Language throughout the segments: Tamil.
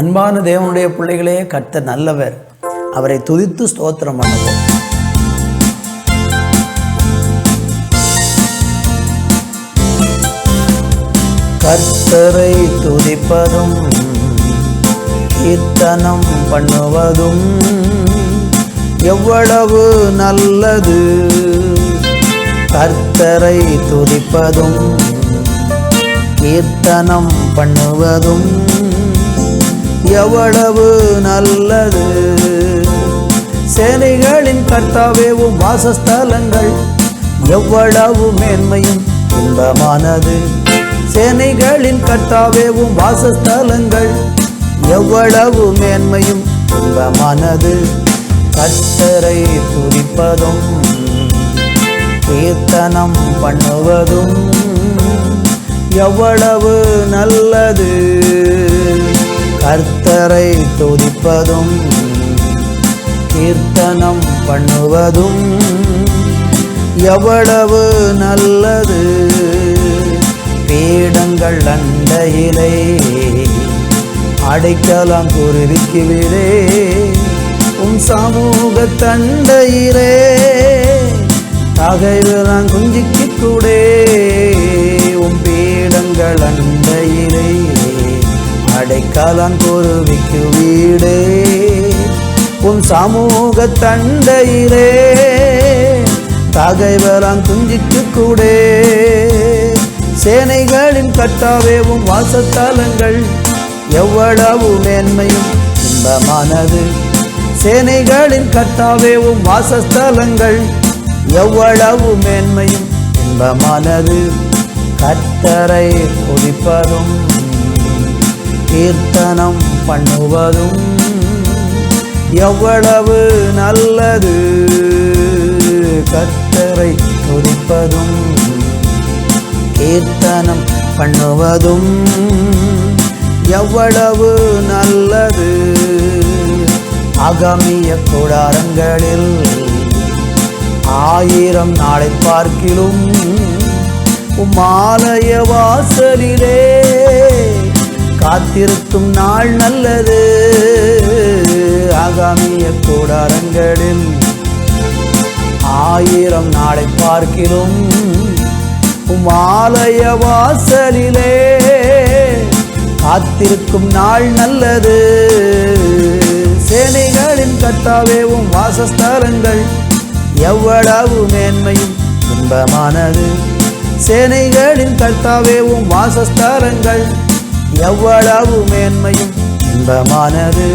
அன்பான தேவனுடைய பிள்ளைகளே கர்த்த நல்லவர். அவரை துதித்து ஸ்தோத்திரம் பண்ணுவோம். கர்த்தரை துதிப்பதும் கீர்த்தனம் பண்ணுவதும் எவ்வளவு நல்லது. கர்த்தரை துதிப்பதும் கீர்த்தனம் பண்ணுவதும் எவ்வளவு நல்லது? சேனைகளின் கர்த்தாவேவும் வாசஸ்தலங்கள் எவ்வளவு மேன்மையும் இன்பமானது. சேனைகளின் கர்த்தாவேவும் வாசஸ்தலங்கள் எவ்வளவு மேன்மையும் இன்பமானது. கர்த்தரை துதிப்பதும் கீர்த்தனம் பண்ணுவதும் எவ்வளவு நல்லது. கர்த்தரை துதிப்பதும் கீர்த்தனம் பண்ணுவதும் எவ்வளவு நல்லது. பீடங்கள் அண்டையிலே அடைக்கலாம் குருவிக்கு விடே உம் சமூக தண்டையிலே தகைவலாம் குஞ்சிக்கு கூடே உன் பீடங்கள் அண்டையில் அடைக்காலான் குருவிக்கு வீடே. உன் சமூக தண்டையிலே தகைவரான் குஞ்சிக்கு கூடே. சேனைகளின் கட்டாவேவும் வாசத்தலங்கள் எவ்வளவு மேன்மையும் இன்பமானது. சேனைகளின் கட்டாவேவும் வாசஸ்தலங்கள் எவ்வளவு மேன்மையும் இன்பமானது. கத்தரை குடிப்பதும் கீர்த்தனம் பண்ணுவதும் எவ்வளவு நல்லது. கத்தரை துதிப்பதும் கீர்த்தனம் பண்ணுவதும் எவ்வளவு நல்லது. அகமிய கூடாரங்களில் ஆயிரம் நாளை பார்க்கிலும் உமாலய வாசலில் காத்திருக்கும் நாள் நல்லது. ஆகாமிய கூடாரங்களில் ஆயிரம் நாளை பார்க்கிறோம் உமாலய வாசலிலே காத்திருக்கும் நாள் நல்லது. சேனைகளின் கத்தாவேவும் வாசஸ்தலங்கள் எவ்வளவு மேன்மையும் இன்பமானது. சேனைகளின் கர்த்தாவேவும் வாசஸ்தலங்கள் எவ்வளவு மேன்மையும் இன்பமானது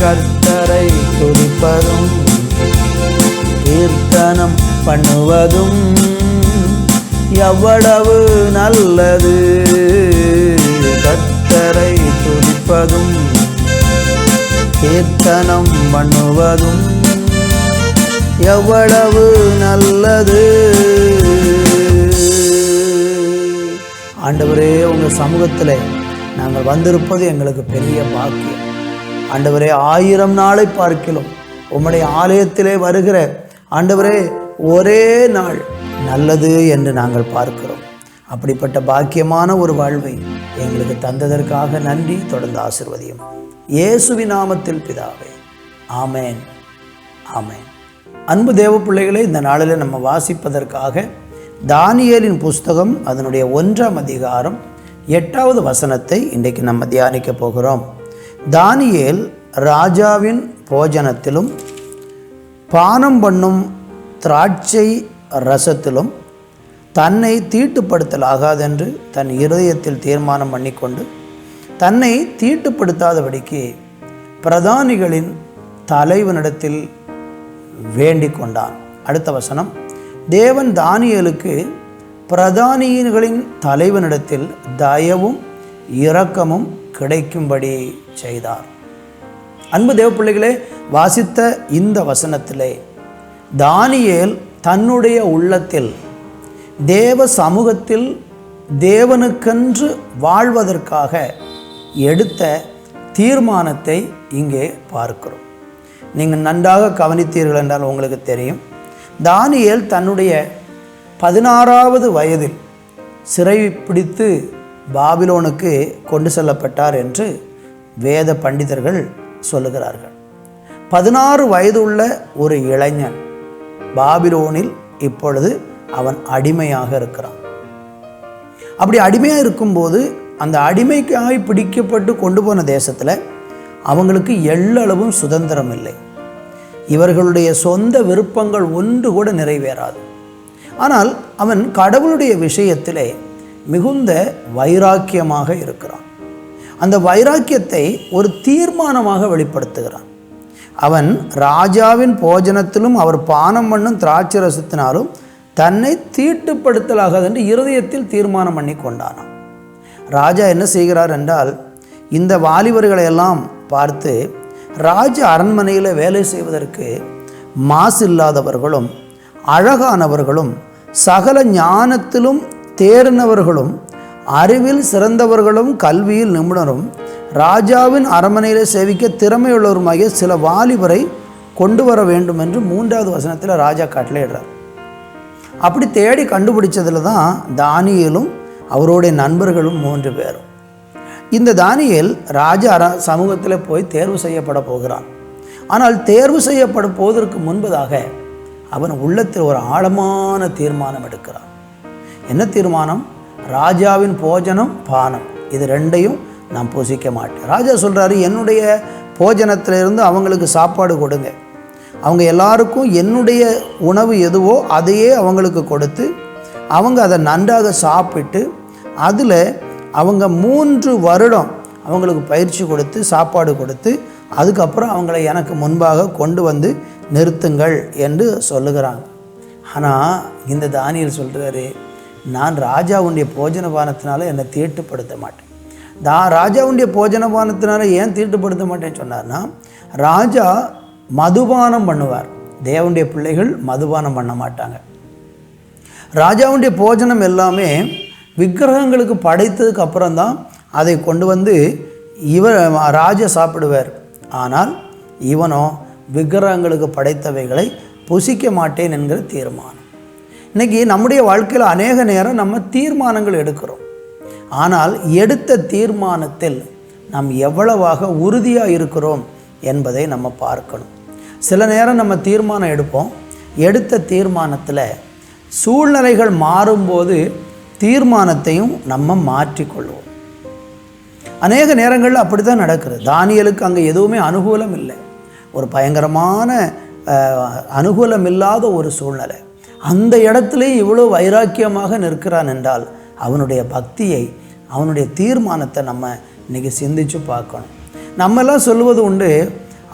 கர்த்தரை துதிப்பதும் கீர்த்தனம் பண்ணுவதும் எவ்வளவு நல்லது கர்த்தரை துதிப்பதும் கீர்த்தனம் பண்ணுவதும் எவ்வளவு நல்லது. ஆண்டவரே உங்கள் சமூகத்தில் நாங்கள் வந்திருப்பது எங்களுக்கு பெரிய பாக்கியம். ஆண்டவரே ஆயிரம் நாளை பார்க்கிலும் உம்முடைய ஆலயத்திலே வருகிற ஆண்டவரே ஒரே நாள் நல்லது என்று நாங்கள் பார்க்கிறோம். அப்படிப்பட்ட பாக்கியமான ஒரு வாழ்வை எங்களுக்கு தந்ததற்காக நன்றி தொடர்ந்து ஆசிர்வதியும். இயேசுவி நாமத்தில் பிதாவே ஆமேன் ஆமேன். அன்பு தேவ பிள்ளைகளை இந்த நாளில் நம்ம வாசிப்பதற்காக தானியலின் புஸ்தகம் அதனுடைய ஒன்றாம் அதிகாரம் எட்டாவது வசனத்தை இன்றைக்கு நம்ம தியானிக்க போகிறோம். தானியேல் ராஜாவின் போஜனத்திலும் பானம் பண்ணும் திராட்சை ரசத்திலும் தன்னை தீட்டுப்படுத்தல் ஆகாதென்று தன் இருதயத்தில் தீர்மானம் பண்ணிக்கொண்டு தன்னை தீட்டுப்படுத்தாதபடிக்கு பிரதானிகளின் தலைவனிடத்தில் வேண்டிக் கொண்டான் அடுத்த வசனம் தேவன் தானியலுக்கு பிரதானியர்களின் தலைவனிடத்தில் தயவும் இரக்கமும் கிடைக்கும்படி செய்தார். அன்பு தேவப்பிள்ளைகளே வாசித்த இந்த வசனத்திலே தானியேல் தன்னுடைய உள்ளத்தில் தேவ சமூகத்தில் தேவனுக்கென்று வாழ்வதற்காக எடுத்த தீர்மானத்தை இங்கே பார்க்கிறோம். நீங்கள் நன்றாக கவனித்தீர்கள் என்றால் உங்களுக்கு தெரியும். தானியேல் தன்னுடைய பதினாறாவது வயதில் சிறை பிடித்து பாபிலோனுக்கு கொண்டு செல்லப்பட்டார் என்று வேத பண்டிதர்கள் சொல்லுகிறார்கள். பதினாறு வயது உள்ள ஒரு இளைஞன் பாபிலோனில் இப்பொழுது அவன் அடிமையாக இருக்கிறான். அப்படி அடிமையாக இருக்கும்போது அந்த அடிமைக்காய் பிடிக்கப்பட்டு கொண்டு போன தேசத்தில் அவங்களுக்கு எள்ளளவும் சுதந்திரம் இல்லை. இவர்களுடைய சொந்த விருப்பங்கள் ஒன்று கூட நிறைவேறாது. ஆனால் அவன் கடவுளுடைய விஷயத்திலே மிகுந்த வைராக்கியமாக இருக்கிறான். அந்த வைராக்கியத்தை ஒரு தீர்மானமாக வெளிப்படுத்துகிறான். அவன் ராஜாவின் போஜனத்திலும் அவர் பானம் பண்ணும் திராட்சை ரசத்தினாலும் தன்னை தீட்டுப்படுத்தலாகாது என்று இருதயத்தில் தீர்மானம் பண்ணி கொண்டானான். ராஜா என்ன செய்கிறார் என்றால் இந்த வாலிபர்களை எல்லாம் பார்த்து ராஜ அரண்மனையில் வேலை செய்வதற்கு மாசு இல்லாதவர்களும் அழகானவர்களும் சகல ஞானத்திலும் தேறினவர்களும் அறிவில் சிறந்தவர்களும் கல்வியில் நிபுணரும் ராஜாவின் அரண்மனையில் சேவிக்க திறமையுள்ளவருமாகிய சில வாலிபரை கொண்டு வர வேண்டும் என்று மூன்றாவது வசனத்தில் ராஜா கட்டளையிடுறார் அப்படி தேடி கண்டுபிடிச்சதில் தான் தானியலும் அவருடைய நண்பர்களும் மூன்று பேரும். இந்த தானியல் ராஜா சமூகத்தில் போய் தேர்வு செய்யப்பட போகிறான். ஆனால் தேர்வு செய்யப்பட போவதற்கு முன்பதாக அவன் உள்ளத்தில் ஒரு ஆழமான தீர்மானம் எடுக்கிறான். என்ன தீர்மானம்? ராஜாவின் போஜனம் பானம். இது ரெண்டையும் நான் பூசிக்க மாட்டேன் ராஜா சொல்கிறாரு என்னுடைய போஜனத்திலிருந்து அவங்களுக்கு சாப்பாடு கொடுங்க. அவங்க எல்லாருக்கும் என்னுடைய உணவு எதுவோ அதையே அவங்களுக்கு கொடுத்து அவங்க அதை நன்றாக சாப்பிட்டு அதில் அவங்க மூன்று வருடம் அவங்களுக்கு பயிற்சி கொடுத்து சாப்பாடு கொடுத்து அதுக்கப்புறம் அவங்களை எனக்கு முன்பாக கொண்டு வந்து நிறுத்துங்கள் என்று சொல்லுகிறாங்க ஆனால் இந்த தானியல் சொல்கிறாரு நான் ராஜாவுடைய போஜனபானத்தினால என்னை தீட்டுப்படுத்த மாட்டேன். நான் ராஜாவுடைய போஜனபானத்தினால ஏன் தீட்டுப்படுத்த மாட்டேன்னு சொன்னார்னா ராஜா மதுபானம் பண்ணுவார். தேவனுடைய பிள்ளைகள் மதுபானம் பண்ண மாட்டாங்க. ராஜாவுடைய போஜனம் எல்லாமே விக்கிரகங்களுக்கு படைத்ததுக்கு அப்புறம்தான் அதை கொண்டு வந்து இவர் ராஜா சாப்பிடுவார். ஆனால் இவனோ விக்கிரகங்களுக்கு படைத்தவைகளை புசிக்க மாட்டேன் என்கிற தீர்மானம். இன்னைக்கு நம்முடைய வாழ்க்கையில் அநேக நேரம் நம்ம தீர்மானங்கள் எடுக்கிறோம். ஆனால் எடுத்த தீர்மானத்தில் நாம் எவ்வளவாக உறுதியாக இருக்கிறோம் என்பதை நம்ம பார்க்கணும். சில நேரம் நம்ம தீர்மானம் எடுப்போம். எடுத்த தீர்மானத்தில் சூழ்நிலைகள் மாறும்போது தீர்மானத்தையும் நம்ம மாற்றிக்கொள்வோம். அநேக நேரங்களில் அப்படி தான் நடக்குது. தானியலுக்கு அங்கே எதுவுமே அனுகூலம் இல்லை. ஒரு பயங்கரமான அனுகூலம் இல்லாத ஒரு சூழ்நிலை. அந்த இடத்துல இவ்வளோ வைராக்கியமாக நிற்கிறான் என்றால் அவனுடைய பக்தியை அவனுடைய தீர்மானத்தை நம்ம இன்றைக்கி சிந்திச்சு பார்க்கணும். நம்மெல்லாம் சொல்லுவது உண்டு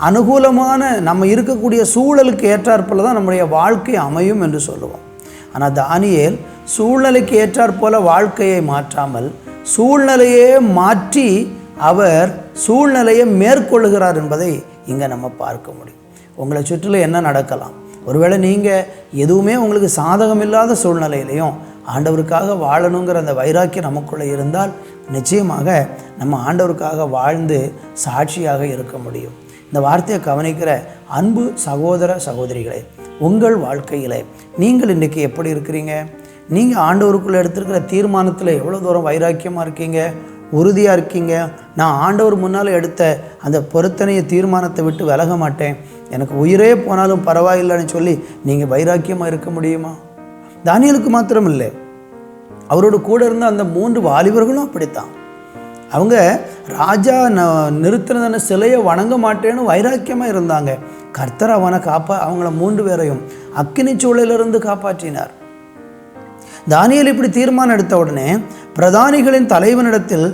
அனுகூலமான நம்ம இருக்கக்கூடிய சூழலுக்கு ஏற்றாற்போல் தான் நம்முடைய வாழ்க்கை அமையும் என்று சொல்லுவோம். ஆனால் தானியல் சூழ்நிலைக்கு ஏற்றாற்போல வாழ்க்கையை மாற்றாமல் சூழ்நிலையே மாற்றி அவர் சூழ்நிலையை மேற்கொள்கிறார் என்பதை இங்கே நம்ம பார்க்க முடியும். உங்களை சுற்றிலும் என்ன நடக்கலாம்? ஒருவேளை நீங்கள் எதுவுமே உங்களுக்கு சாதகம் இல்லாத சூழ்நிலையிலையும் ஆண்டவருக்காக வாழணுங்கிற அந்த வைராக்கியம் நமக்குள்ளே இருந்தால் நிச்சயமாக நம்ம ஆண்டவருக்காக வாழ்ந்து சாட்சியாக இருக்க முடியும். இந்த வார்த்தையை கவனிக்கிற அன்பு சகோதர சகோதரிகளே உங்கள் வாழ்க்கையில் நீங்கள் இன்றைக்கி எப்படி இருக்கிறீங்க? நீங்கள் ஆண்டவருக்குள்ளே எடுத்திருக்கிற தீர்மானத்தில் எவ்வளோ தூரம் வைராக்கியமாக இருக்கீங்க? உறுதியாக இருக்கீங்க. நான் ஆண்டவர் முன்னால் எடுத்த அந்த பொருத்தனையை தீர்மானத்தை விட்டு விலக மாட்டேன். எனக்கு உயிரே போனாலும் பரவாயில்லைன்னு சொல்லி நீங்கள் வைராக்கியமாக இருக்க முடியுமா? தானியலுக்கு மாத்திரம் இல்லை அவரோட கூட இருந்த அந்த மூன்று வாலிபர்களும் அப்படித்தான். அவங்க ராஜா ந நிறுத்தினதான சிலையை வணங்க மாட்டேன்னு வைராக்கியமாக இருந்தாங்க. கர்த்தர் அவனை காப்பா அவங்கள மூன்று பேரையும் அக்கினி சூழலிலிருந்து காப்பாற்றினார். தானியல் இப்படி தீர்மானம் எடுத்த உடனே பிரதானிகளின் தலைவனிடத்தில்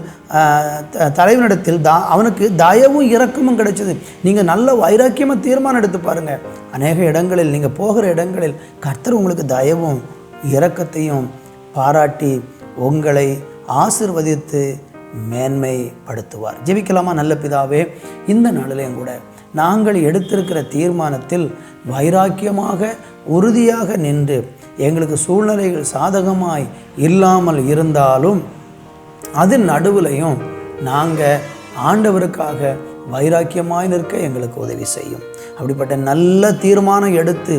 த- தலைவனிடத்தில் தா அவனுக்கு தயவும் இறக்கமும் கிடைச்சது. நீங்கள் நல்ல வைராக்கியமாக தீர்மானம் எடுத்து பாருங்கள் அநேக இடங்களில் நீங்கள் போகிற இடங்களில் கர்த்தர் உங்களுக்கு தயவும் இரக்கத்தையும் பாராட்டி உங்களை ஆசிர்வதித்து மேன்மைப்படுத்துவார். ஜெபிக்கலாமா நல்ல பிதாவே? இந்த நாளிலையும் கூட நாங்கள் எடுத்திருக்கிற தீர்மானத்தில் வைராக்கியமாக உறுதியாக நின்று எங்களுக்கு சூழ்நிலைகள் சாதகமாய் இல்லாமல் இருந்தாலும் அதன் நடுவுலையும் நாங்கள் ஆண்டவருக்காக வைராக்கியமாய் நிற்க எங்களுக்கு உதவி செய்யும். அப்படிப்பட்ட நல்ல தீர்மானம் எடுத்து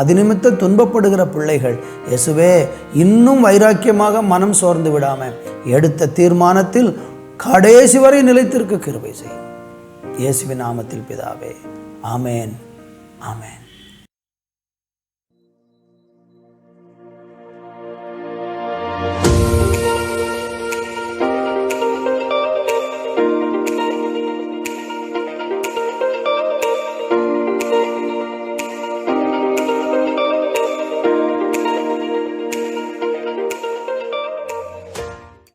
அது நிமித்த துன்பப்படுகிற பிள்ளைகள் இயேசுவே இன்னும் வைராக்கியமாக மனம் சோர்ந்து விடாமல் எடுத்த தீர்மானத்தில் கடைசி வரை நிலைத்திருக்க கிருபை செய்யும். இயேசுவின் நாமத்தில் பிதாவே ஆமேன் ஆமேன்.